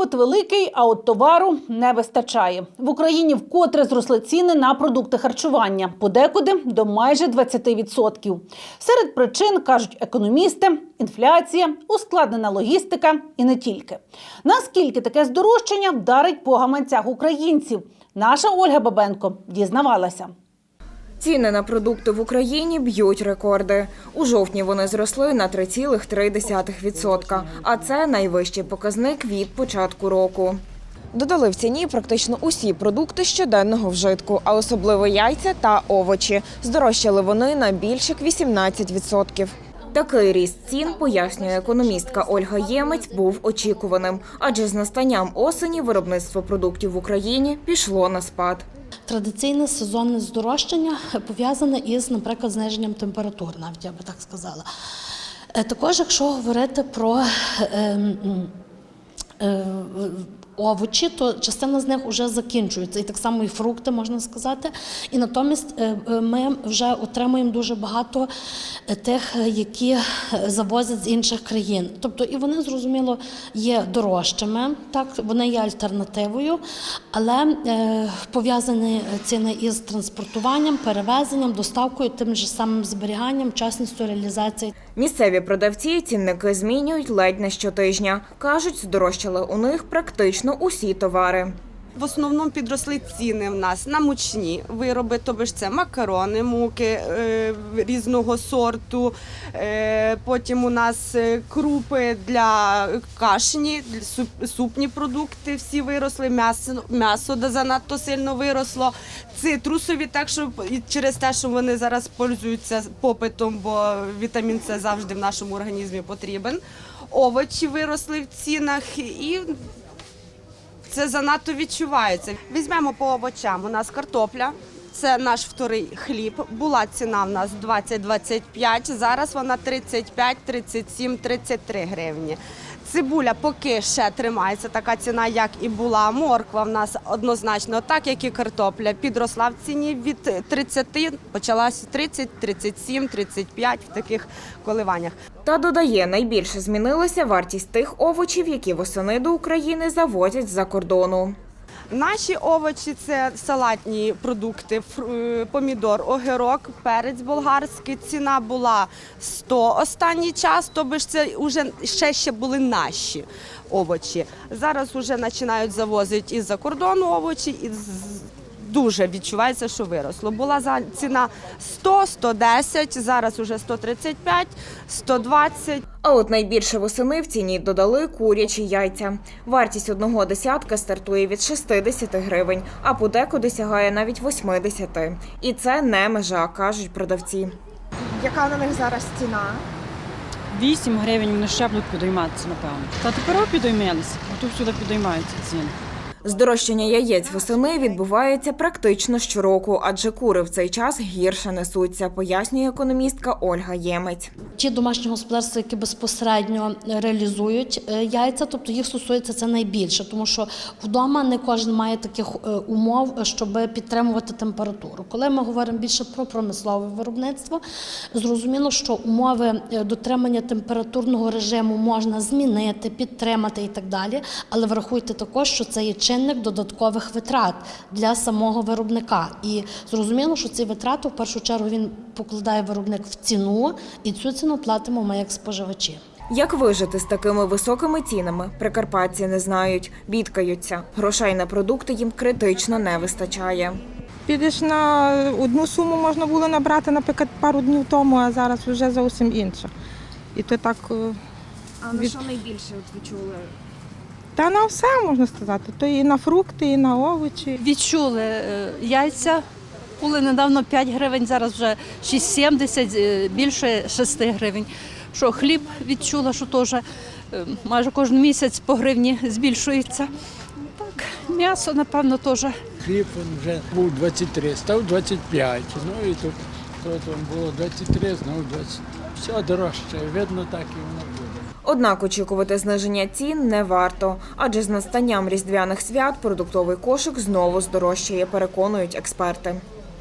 Попит великий, а от товару не вистачає. В Україні вкотре зросли ціни на продукти харчування, подекуди до майже 20%. Серед причин кажуть економісти: інфляція, ускладнена логістика і не тільки. Наскільки таке здорожчання вдарить по гаманцях українців? Наша Ольга Бабенко дізнавалася. Ціни на продукти в Україні б'ють рекорди. У жовтні вони зросли на 3,3%, а це найвищий показник від початку року. Додали в ціні практично усі продукти щоденного вжитку, а особливо яйця та овочі. Здорожчали вони на більше як 18%. Такий ріст цін, пояснює економістка Ольга Ємець, був очікуваним, адже з настанням осені виробництво продуктів в Україні пішло на спад. Традиційне сезонне здорожчання пов'язане із, наприклад, зниженням температур, навіть я би так сказала. Е, Також, якщо говорити про е, е, овочі, то частина з них вже закінчується, і так само і фрукти можна сказати. І натомість е, е, ми вже отримуємо дуже багато е, тих, які завозять з інших країн. Тобто і вони зрозуміло є дорожчими, так вони є альтернативою, але пов'язані ціни із транспортуванням, перевезенням, доставкою, тим же самим зберіганням, часністю реалізації. Місцеві продавці цінники змінюють ледь не щотижня. Кажуть, здорожчали у них практично усі товари. В основному підросли ціни в нас на мучні вироби, тобто це макарони, муки е, різного сорту. Е, потім у нас е, крупи для кашні, супні продукти всі виросли, м'ясо, м'ясо занадто сильно виросло. Цитрусові, так що через те, що вони зараз пользуються попитом, бо вітамін С завжди в нашому організмі потрібен. Овочі виросли в цінах і це занадто відчувається. Візьмемо по овочам. У нас картопля. Це наш вторий хліб. Була ціна в нас 20-25, зараз вона 35, 37, 33 гривні. Цибуля поки ще тримається така ціна, як і була. Морква в нас однозначно, так як і картопля, підросла в ціні від 30, почалась 30, 37, 35 в таких коливаннях. Та додає, найбільше змінилася вартість тих овочів, які восени до України завозять з-за кордону. Наші овочі це салатні продукти, е, помідор, огірок, перець болгарський. Ціна була 100 останній час, тобто це вже ще ще були наші овочі. Зараз вже починають завозити із-за кордону овочі, і дуже відчувається, що виросло. Була ціна 100, 110, зараз уже 135, 120. А от найбільше восени в ціні додали курячі яйця. Вартість одного десятка стартує від 60 гривень, а подекуди сягає навіть 80. І це не межа, кажуть продавці. Яка на них зараз ціна? 8 гривень вони ще будуть підійматися, напевно. Та тепер підіймалися, а тут сюди підіймаються ціни. Здорожчання яєць восени відбувається практично щороку, адже кури в цей час гірше несуться, пояснює економістка Ольга Ємець. Ті домашні господарства, які безпосередньо реалізують е, яйця, тобто їх стосується це найбільше, тому що вдома не кожен має таких е, умов, щоб підтримувати температуру. Коли ми говоримо більше про промислове виробництво, зрозуміло, що умови е, дотримання температурного режиму можна змінити, підтримати і так далі. Але врахуйте також, що це є чинник додаткових витрат для самого виробника. І зрозуміло, що ці витрати в першу чергу він покладає виробник в ціну, і цю ціну платимо ми як споживачі. Як вижити з такими високими цінами? Прикарпатці не знають, бідкаються. Грошей на продукти їм критично не вистачає. Підеш на одну суму можна було набрати, наприклад, пару днів тому, а зараз вже зовсім інша. І то так. е, А на що найбільше от відчули? Та на все можна сказати. То і на фрукти, і на овочі. відчули е, яйця. Були недавно 5 гривень, зараз вже 6,70, е, більше 6 гривень. Що хліб відчула, що теж е, майже кожен місяць по гривні збільшується. Так, м'ясо, напевно, теж. Хліб він вже був 23, став 25. Ну і тут, тут він було 23, знову 20. Все дорожче, видно, так і воно. Однак очікувати зниження цін не варто, адже з настанням різдвяних свят продуктовий кошик знову здорожчає, переконують експерти.